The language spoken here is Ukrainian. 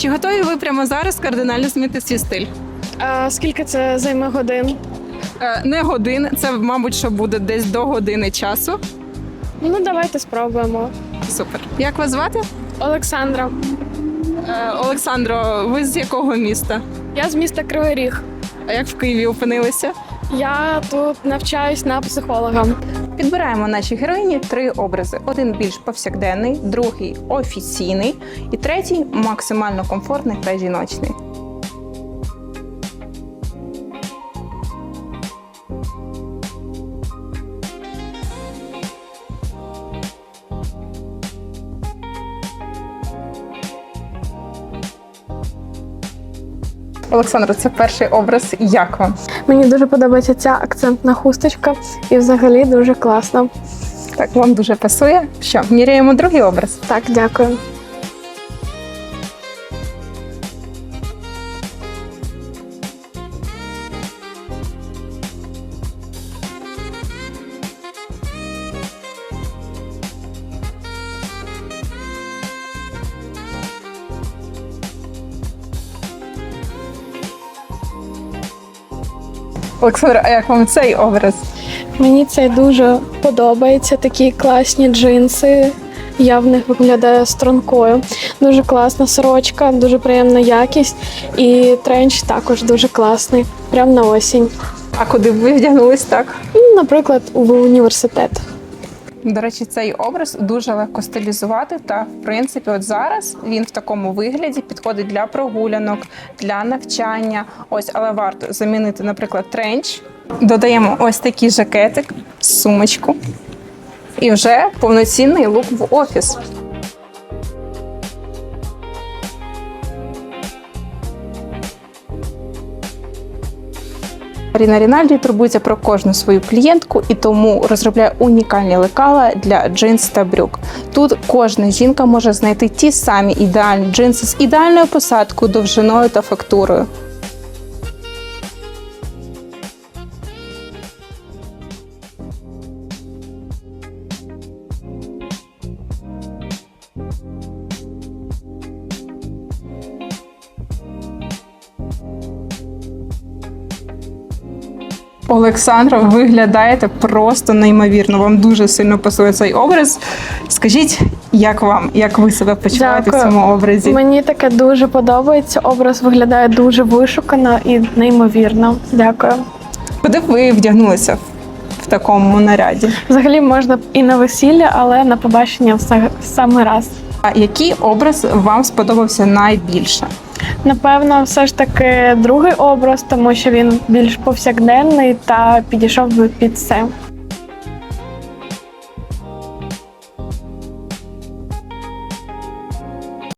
Чи готові ви прямо зараз кардинально змінити свій стиль? А скільки це займе годин? Е, Не годин, це, мабуть, що буде десь до години часу. Ну, давайте спробуємо. Супер. Як вас звати? Олександра, Е, Олександро, ви з якого міста? я з міста Кривий Ріг. А як в Києві опинилися? Я тут навчаюсь на психолога. Підбираємо нашій героїні три образи: один більш повсякденний, другий офіційний, і третій максимально комфортний та жіночний. Олександро, це перший образ. Як вам? Мені дуже подобається ця акцентна хусточка і взагалі дуже класно. Так, вам дуже пасує. Що, міряємо другий образ? Так, дякую. Олександр, а як вам цей образ? Мені це дуже подобається. Такі класні джинси. Я в них виглядаю стрункою. Дуже класна сорочка, дуже приємна якість. І тренч також дуже класний. Прям на осінь. А куди б ви вдягнулись так? Ну, Наприклад, в університет. До речі, цей образ дуже легко стилізувати. Та в принципі, от зараз він в такому вигляді підходить для прогулянок, для навчання. Ось, але варто замінити, наприклад, тренч. Додаємо ось такий жакетик, сумочку, і вже повноцінний лук в офіс. Ріна Рінальді турбується про кожну свою клієнтку і тому розробляє унікальні лекала для джинс та брюк. Тут кожна жінка може знайти ті самі ідеальні джинси з ідеальною посадкою, довжиною та фактурою. Олександра, виглядаєте просто неймовірно. Вам дуже сильно пасує цей образ. Скажіть, як вам, як ви себе почуваєте Дякую. в цьому образі? Мені таке дуже подобається. Образ виглядає дуже вишукано і неймовірно. Дякую. Куди б ви вдягнулися в- такому наряді? Взагалі можна б і на весілля, але на побачення в са- в самий раз. А який образ вам сподобався найбільше? Напевно, все ж таки другий образ, тому що він більш повсякденний та підійшов би під це.